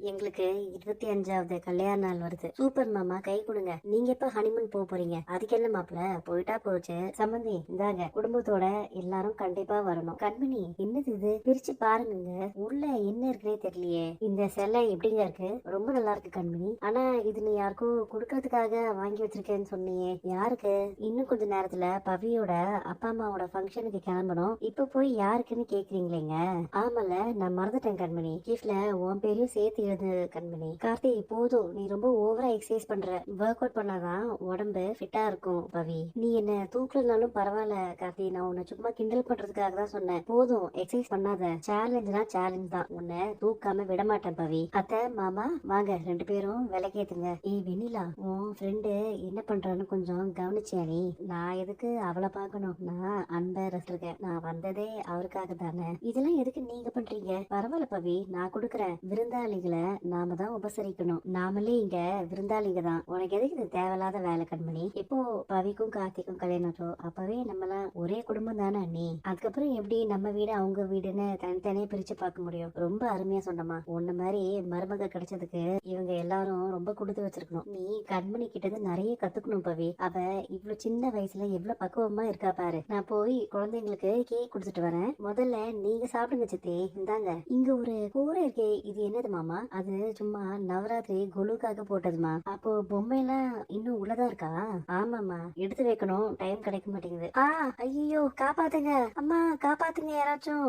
எங்களுக்கு இருபத்தி அஞ்சாவது கல்யாண நாள் வருது. சூப்பர் மாமா கை கொடுங்க. நீங்க எப்ப ஹனிமூன் போக போறீங்க? அதுக்கு என்ன மாப்பிள? போயிட்டா போச்சு. சம்பந்தி இந்தாங்க. குடும்பத்தோட எல்லாரும் கண்டிப்பா வரணும். கண்மணி என்னது இது? பிரிச்சு பாருங்க உள்ள என்ன இருக்குன்னே தெரியலையே. இந்த சிலை எப்படிங்க இருக்கு? ரொம்ப நல்லா இருக்கு கண்மணி. ஆனா இது நீ யாருக்கும் கொடுக்கறதுக்காக வாங்கி வச்சிருக்கேன்னு சொன்னியே. யாருக்கு? இன்னும் கொஞ்ச நேரத்துல பவியோட அப்பா அம்மாவோட ஃபங்க்ஷனுக்கு கிளம்பணும். இப்ப போய் யாருக்குன்னு கேக்குறீங்களேங்க? ஆமால நான் மறந்துட்டேன் கண்மணி. கிஃப்ட்ல உன் பேரையும் சேர்த்து எழுது கண்மணி. கார்த்தி போதும். நீ ரொம்ப ஓவரா எக்ஸசைஸ் பண்ற. ஒர்க் அவுட் பண்ணாதான் உடம்பு ஃபிட்டா இருக்கும் பவி. நீ என்ன தூக்கலனாலும் பரவாயில்ல கார்த்தி. நான் உன்னை சும்மா கிண்டல் பண்றதுக்காக தான் சொன்னேன். போதும் எக்ஸசைஸ் பண்ணாத. சேலஞ்ச்னா சேலஞ்ச் தான். உன்னை தூக்காம விட மாட்டேன் பவி. அத்தை மாமா வாங்க ரெண்டு பேரும் விலகேத்துங்க ஏய் வெண்ணிலா உன் ஃப்ரெண்டு என்ன பண்றான்னு கொஞ்சம் கவனிச்சியா நீ? நான் எதுக்கு அவளை பார்க்கணும்? நான் அன்பை ரசிச்சிருக்கேன் நான் வந்ததே அவருக்காக தானே. இதெல்லாம் எதுக்கு நீங்க பண்றீங்க? பரவாயில்ல பவி நான் கொடுக்குறேன். விருந்தாளிகளை நாம தான் உபசரிக்கணும். நாமளே இங்க விருந்தாளிங்க தான். உனக்கு எதுக்கு இது தேவையில்லாத வேலை கண்மணி? இப்போ பவிக்கும் கார்த்திக்கும் கல்யாணம் அப்பவே நம்மலாம் ஒரே குடும்பம் தானே அண்ணி அதுக்கப்புறம் எப்படி நம்ம வீடு அவங்க வீடுன்னு தனித்தனியே பிரிச்சு பார்க்க முடியும்? ரொம்ப அருமையா சொன்னமா உன்ன மாதிரி மருமக கிடைச்சதுக்கு இவங்க எல்லாரும் ரொம்ப கொடுத்து வச்சிருக்கணும். நீ கண்மணி கிட்ட இருந்து நிறைய கத்துக்கணும் பவி. அவ இவ்வளவு சின்ன வயசுல எவ்வளவு பக்குவமா இருக்கா பாரு. நான் போய் குழந்தைங்களுக்கு கேக் கொடுத்துட்டு வரேன். முதல்ல நீங்க சாப்பிடுங்க சித்தி. இந்தாங்க. இங்க ஒரு கூரை இருக்கே. இது என்னது மாமா? அது சும்மா நவராத்திரி கொலுக்காக போட்டதுமா. அப்போ பொம்மை எல்லாம் இன்னும் உள்ளதா இருக்கா? ஆமாமா எடுத்து வைக்கணும். டைம் கிடைக்க மாட்டேங்குது. ஆ ஐயோ காப்பாத்துங்க. அம்மா காப்பாத்துங்க யாராச்சும்.